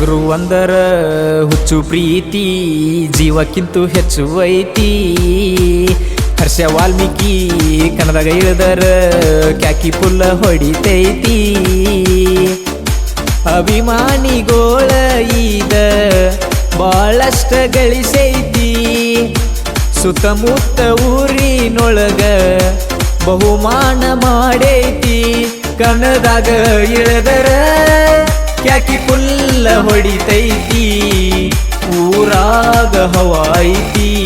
ಟಗರು ಅಂದರ ಹುಚ್ಚು ಪ್ರೀತಿ, ಜೀವಕ್ಕಿಂತ ಹೆಚ್ಚು ಐತಿ ಹರ್ಷ ವಾಲ್ಮೀಕಿ ಕನ್ನಡ ಇಳಿದರ ಕ್ಯಾಕಿ ಪುಲ್ಲ ಹೊಡಿತೈತಿ. ಅಭಿಮಾನಿಗೋಳ ಈದ ಬಹಳಷ್ಟ ಗಳಿಸೈತಿ. ಸುತ್ತಮುತ್ತ ಊರಿನೊಳಗ ಬಹುಮಾನ ಮಾಡೈತಿ. ಕನ್ನಡದಾಗ ಇಳದರ ಕ್ಯಾಕಿ ಫುಲ್ಲ ಹೊಡಿತೈತಿ? ಊರಾಗ ಹವಾಯಿತಿ.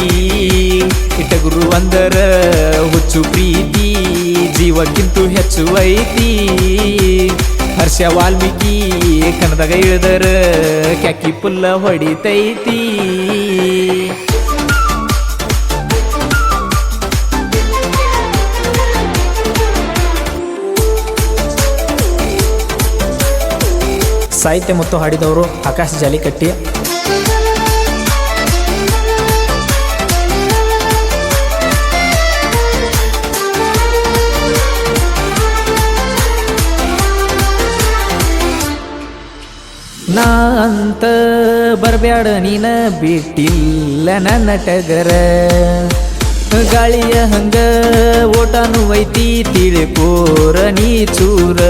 ಇಟಗುರು ಅಂದರ ಹುಚ್ಚು ಪ್ರೀತಿ, ಜೀವಕ್ಕಿಂತ ಹೆಚ್ಚು ಐತಿ. ಹರ್ಷ ವಾಲ್ಮೀಕಿ ಕನ್ನದಾಗ ಇಳಿದರ, ಕ್ಯಾಕಿ ಪುಲ್ಲ ಹೊಡಿತೈತಿ. ಸಾಹಿತ್ಯ ಮತ್ತು ಹಾಡಿದವರು ಆಕಾಶ್ ಜಾಲಿಕಟ್ಟಿ. ನಾ ಅಂತ ಬರ್ಬ್ಯಾಡ ನೀನ ಬಿಟ್ಟಿಲ್ಲ ನನ್ನ ಟಗರ. ಗಾಳಿಯ ಹಂಗ ಓಟಾನು ಐತಿ ಪೂರ ನೀ ಚೂರ.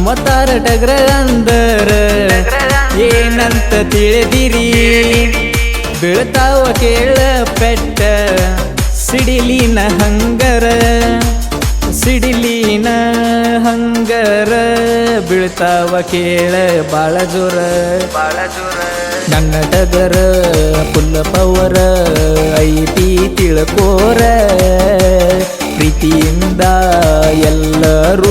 ಉಮ್ಮತ್ತಾರ ಟಗರ ಅಂದರ. ಏನಂತ ತಿಳಿದಿರಿ? ಬೀಳ್ತಾವ ಕೇಳ ಪೆಟ್ಟ. ಸಿಡಿಲಿನ ಹಂಗರ. ಸಿಡಿಲಿನ ಹಂಗರ. ಬೀಳ್ತಾವ ಕೇಳ ಬಾಳ ಜೋರ. ಬಾಳ ಜೋರ ನನ್ನ ಟಗರ ಪುಲ್ಲ ಪವರ ಐತಿ ತಿಳ್ಕೋರ. ಪ್ರೀತಿಯಿಂದ ಎಲ್ಲರೂ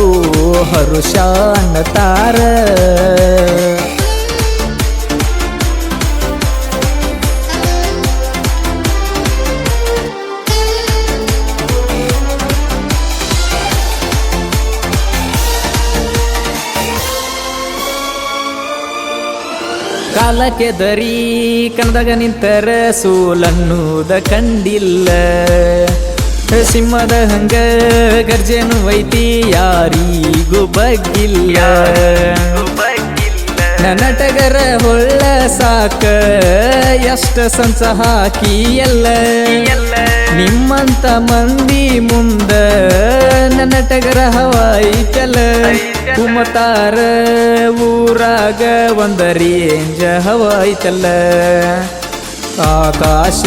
ಹರುಷ ಅನ್ನತಾರ ಕಾಲಕ್ಕೆ ದರಿ ಕಂದಗ ನಿಂತರ ಸೋಲನ್ನುದ ಕಂಡಿಲ್ಲ. ಸಿಂಹದ ಹಂಗ ಗರ್ಜೆನು ವೈತಿ ಯಾರಿಗೂ ಬಗ್ಗಿಲ್ಲ. ನಟಗರ ಟಗರ ಹೊಳ್ಳ ಸಾಕ, ಎಷ್ಟ ಸಂಸ ಹಾಕಿ ಎಲ್ಲ ನಿಮ್ಮಂತ ಮಂದಿ ಮುಂದ ನನಟಗರ ಹವಾಯಿ ಚಲ. ಕುಮತಾರ ಊರಾಗ ಒಂದ ರೇಂಜ ಹವಾಯಿತಲ್ಲ ಆಕಾಶ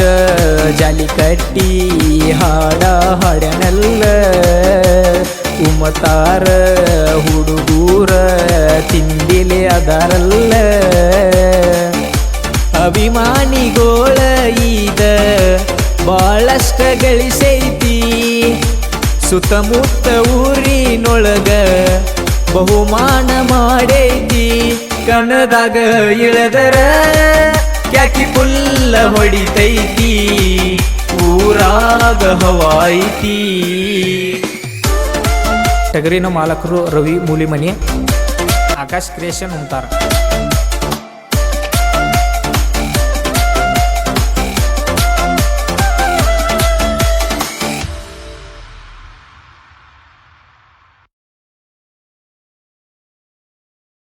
ಜಾಲಿಕಟ್ಟಿ ಹಾಡ ಹಾಡನಲ್ಲ ಉಮತಾರ ಹುಡುಗೂರ ತಿಂದಿಲೆ ಅದರಲ್ಲ. ಅಭಿಮಾನಿಗೋಳ ಈದ ಭಾಳಷ್ಟ ಗಳಿಸೈತಿ. ಸುತ್ತಮುತ್ತ ಊರಿನೊಳಗ ಬಹುಮಾನ ಮಾಡೈತಿ. ಕಣದಾಗ ಇಳದರ ಕ್ಯಾಕಿ ಪುಲ್ಲ ಹೊಡಿತೈತಿ? ಊರಾಗ ಹವಾಯಿತಿ? ಟಗರಿನ ಮಾಲಕರು ರವಿ ಮೂಲಿಮನಿ. ಆಕಾಶ್ ಕ್ರಿಯೇಷನ್ ಉಂಟಾರ